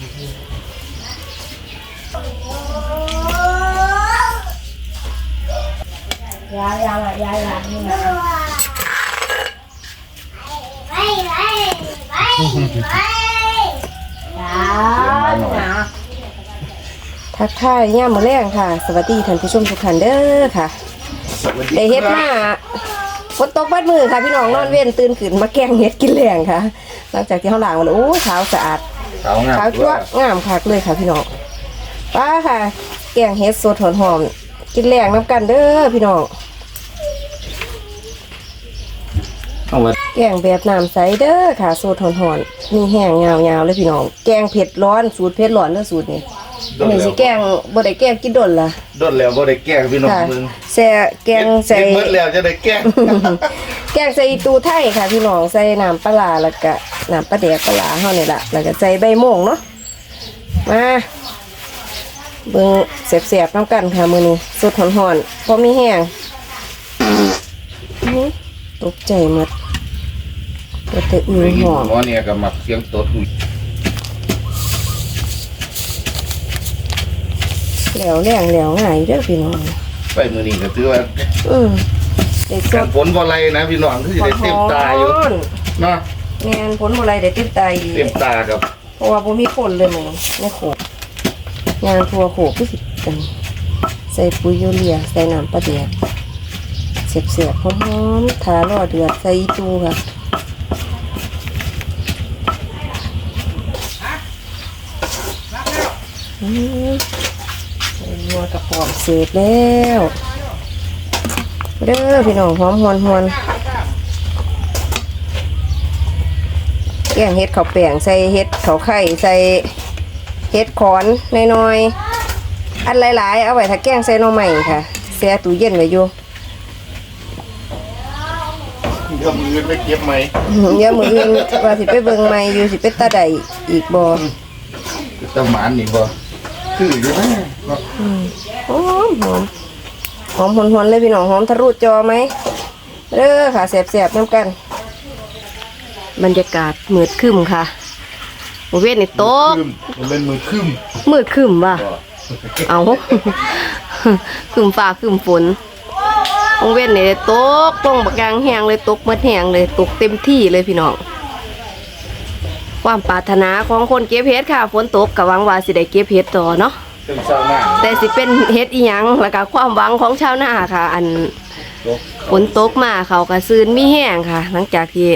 ยายยายยายยายนี่นะยายนะทักทายย่ามมื้อแรงค่ะ สวัสดีท่านผู้ชมทุกท่านเด้อค่ะได้เฮ็ดมาฝนตกบัดมือค่ะพี่น้องนอนเว้นตื่นขึ้นมาแกงเฮ็ดกินแรงค่ะ หลังจากที่เฮาล้างมันโอ้ขาวสะอาดเขางามขาวจั๊วะงามคักเลยค่ะพี่น้องป้าค่ะ แกงเฮ็ดสดหอมๆกินแรงน้ำกันเด้อพี่น้องเอาไว้แกงแบบน้ำใสเด้อค่ะสูตรหอนๆมีแห้งยาวๆเลยพี่น้อง แกงเผ็ดร้อนสูตรเผ็ดร้อนเด้อสูตรนี้อันนี้สิแกงบ่ได้แกงกินดนล่ะโดนแล้วบ่ได้แกล้งพี่น้องค่ะมึงแซ่แกงใส่เฮ็ดเบิดแล้วจะได้แกล้ง แกงใส่อีตูไทยค่ะพี่น้องใส่น้ำปลาร้าแล้วก็น้ำปลาแดกปลาร้าเฮานี่ล่ะแล้วก็ใส่ใบโม่งเนาะมาเบิ่งแซ่บๆน้ำกันค่ะมื้อนี้สดหอนๆพอมีแห้งอื้อตกใจหมดก็จะอือหอมหมอเนี่ยก็มักเสียงตดอุ้ยแล้วแรงแล้วง่ายเด้อพี่น้องไปมื้อนี้ก็ถือว่าอืม เด็กสการดฝนบ่ไหลนะพี่น้องคือสิได้เต็มตาอยู่ร้นเนาะแม่นผลบ่ไรได้เต็มตาอีกเต็มตากับเพราะว่าบ่มีคนเลยมื้อนี้ในโขกยางทั่วโขกคือสิกันใส่ปุ๋ยยูเรียใส่น้ำปลาเดียกเสียบๆหอมๆทารอเดือดใส่อีตูค่ะ อืมใส่นัวกระป๋องเสร็จแล้ว เด้อพี่น้องหอมหวนหวนแกงเฮ็ดข้าวแป้งใส่เฮ็ดข้าวไข่ใส่เฮ็ดขอนน้อยๆอันหลายๆ เอาไว้ถ้าแกงใส่หน่อใหม่ค่ะแช่ตู้เย็นไว้อยู่เดี๋ยวมือไปเก็บไหมเดี๋ยวมื้ออื่นว่าสิไปเบิ่งใหม่อยู่สิไปตาใดอีกบ่ตะหมานนี่บ่คืออยู่นะเนาะหอม หอมหอมหวนๆเลยพี่น้องหอมทะลุจอไหมเด้อค่ะแซ่บๆน้ำกัน บรรยากาศมืดครึ้มค่ะบริเวณนี่โต๊ะคึมมันเป็นมือคึมมืดครึ้มว่ะเอาครึ้มฟ้าครึ้มฝนบริเวณนี่ได้ตกต้องบักยางแห้งเลยตกหมดแห้งเลยตกเต็มที่เลยพี่น้องความปรารถนาของคนเก็บเห็ดค่ะ ฝนตกกับหวังว่าสิได้เก็บเห็ดต่อเนาะ เป็นเช้าหน้าแต่สิเป็นเฮ็ดอีหยังแล้วก็ความหวังของชาวนาค่ะ อันตกฝนตกมาเขาก็ซืนมีแห้งค่ะ หลังจากที่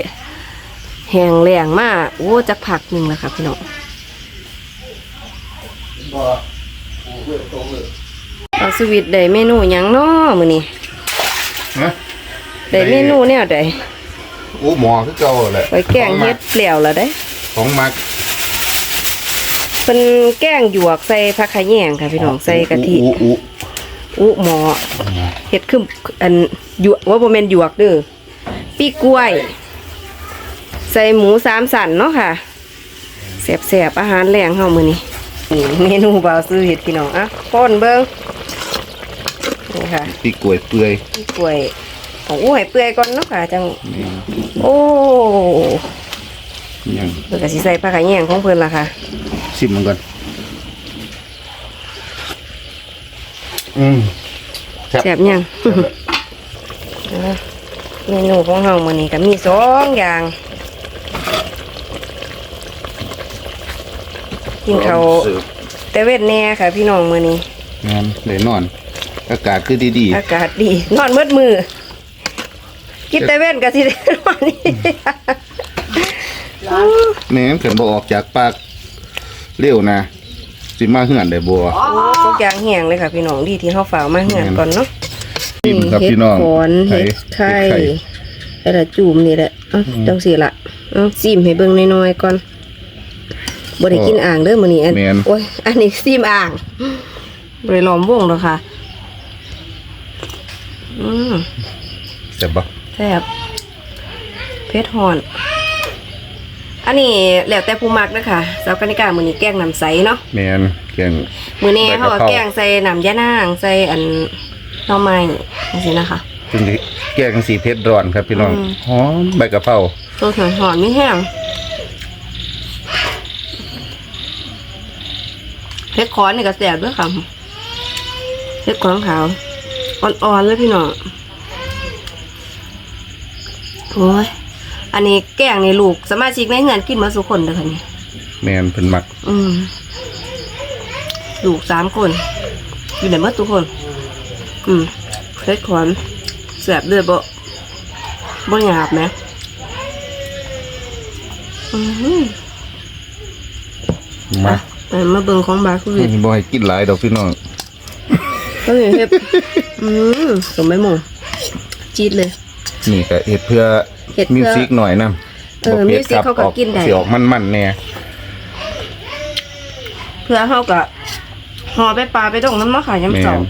แห้งแล้งมาโอ้จักผักหนึ่งแล้วค่ะพี่น้องบ่โอ้เลือดตกเลยเอาสวิตได้เมนูหยังน้อมื้อนี้ฮะได้เมนูแนวใดโอ้หมอคือเก่าแหละไปแกงเฮ็ดเปลี่ยวแล้วได้ของมัก เป็นแกงหยวกใส่ผักขะแยงค่ะพี่น้องใส่กะทิอู้อู้อุหมอเฮ็ดคืออันหยวกว่าบ่แม่นหยวกเด้อปีกล้วย ใส่หมูสามสันเนาะค่ะแซ่บๆอาหารแรงเฮามื้อนี้นี่เมนูบ่าวซื้อเฮ็ดพี่น้องอะป้อนเบิ่งนี่ค่ะปีกล้วยเปื่อยปีกล้วยโอ้ให้เปื่อยก่อนเนาะค่ะจังนี่โอ้ยังเพิ่นก็สิใส่ผักขะแยงของเพิ่นล่ะค่ะ ชิมมันก่อนอืมแซ่บแซ่บยังอะเมนูของเฮามื้อนี้ก็มีสองอย่าง กินข้าวเสิร์ฟแต่เวทแน่ค่ะ พี่น้องมื้อนี้งานได้นอน อากาศคือดีอากาศดี นอนมืดมือกินแต่เว้นก็สิได้นอนนี่ๆแม่นเกินบ่ออกจากปาก เร็วนะสิมาเหือนได้บ่ทุกอย่างแห้งเลยค่ะพี่น้องดีที่เฮาฝากมาเหือนก่อนเนาะชิมครับพี่น้องเห็ดขอนเห็ดไข่เห็ดไอ้ละจูมนี่แหละเอ้าจังซี่ล่ะเอ้าซิมให้เบิ่งน้อยๆก่อนบ่ได้กินอ่างเด้อมื้อนี้อันแม่นโอ้ยอันนี้ซิมอ่างบ่ได้ล้อมวงดอกค่ะอืมแซ่บบ่แซ่บเพชรหอน อันนี้แล้วแต่ผู้มักนะคะสาวกนิกามือนี้แกงน้ำใสเนาะแม่นแกง มือนี้ใบกะเขาเพราก็แกงใส่น้ำยะนางใส่อันหน่อไม้นี่สินะคะซึ่งแกงสีเผ็ดร้อนครับพี่น้องอืมหอมใบกะเพราตัวหอนหอนไม่แห้งเห็ดขอนนี่ก็แสบด้วยค่ะเห็ดขอนขาวอ่อนๆเลยพี่น้องโอ้ย อันนี้แกงในลูกสมาชิกในเงินกินมาสุคนเด้อค่ะนี่แมนเพิ่นมัก อืมลูกสามคน อยู่ไหนเมื่อทุกคน อืมเฮ็ดขอนแสบเลยบ่บ่หยาบไหมอือหือมาอะมาเบิ่งของบาคุวิดบ่ให้กินหลายดอกพี่น้องก็เห็นเฮ็ดอืมสมไม่หมงจี๊ดเลย นี่ก็เฮ็ดเพื่อ เฮ็ดเพื่อมิวสิกหน่อยนะเออบ่ผ็ดมิวสิกครับเขาก็ออกินได้สิออกมันๆแน่เพื่อเฮาก็ห่อไปปลาไปดองน้ำมะขายยำแม่เจ้าน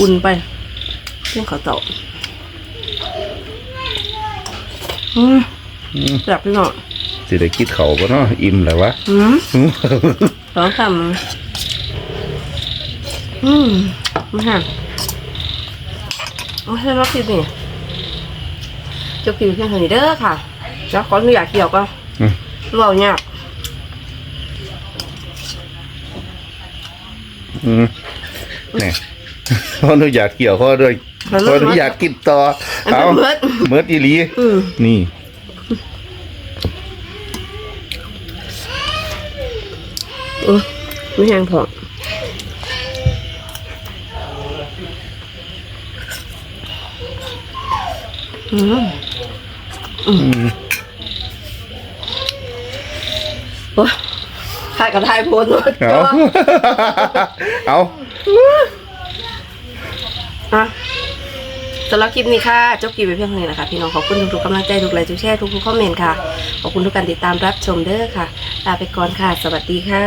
อุ่นไปเพื่อเขาวเต่าอืมอืมแบบพี่น้องสิได้กินข้าวบ่เนาะอิ่มแล้ววะ อืม สองคำอืมมาฮะโอ้ยแล้วคลิปนี่ จบคลิปเพียงเท่านี้เด้อค่ะแล้วขออนุญาตเกี่ยวก็อืมเบาเนี่ยากอืมนี่ขออนุญาตเกี่ยวข้อด้วยขออนุญาตกินต่ออันเอาเป็นเบิดเมิดอีหลีอืมนี่เออไม่แห้งพออืมอืม โอ้ยถ่ายกับถ่ายโพสต์หมดเอาเอาอะสำหรับคลิปนี้ค่ะจบคลิปไปเพียงเท่านี้นะคะ พี่น้องขอบคุณทุกๆกำลังใจทุกไลค์ทุกแชร์ทุกๆคอมเมนต์ค่ะ ขอบคุณทุกการติดตามรับชมเด้อค่ะลาไปก่อนค่ะ สวัสดีค่ะ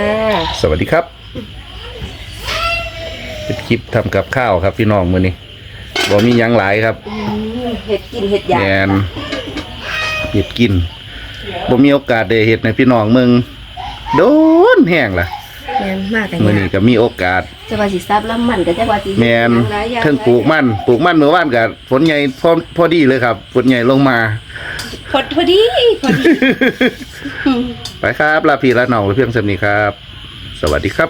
สวัสดีครับ เป็นคลิปทำกับข้าวครับพี่น้องมือนี้บ่มีหยังหลายครับ เห็ดกินเห็ดยาแมน เห็ดกินบ่มีโอกาสได้เห็ดในพี่น้องมึงโดนแห้งล่ะแมนมากแต่มื้อยานี้ก็มีโอกาสจะว่าสิซับแล้วมันก็จะว่าสิแมนหลายอย่างเทิงปลูกมันปลูกมันเมื่อวานกับฝนใหญ่พอพอดีเลยครับฝนใหญ่ลงมาพอพอดีพอดี ไปครับลาพี่ลาน้องเพียงสำนี้ครับ สวัสดีครับ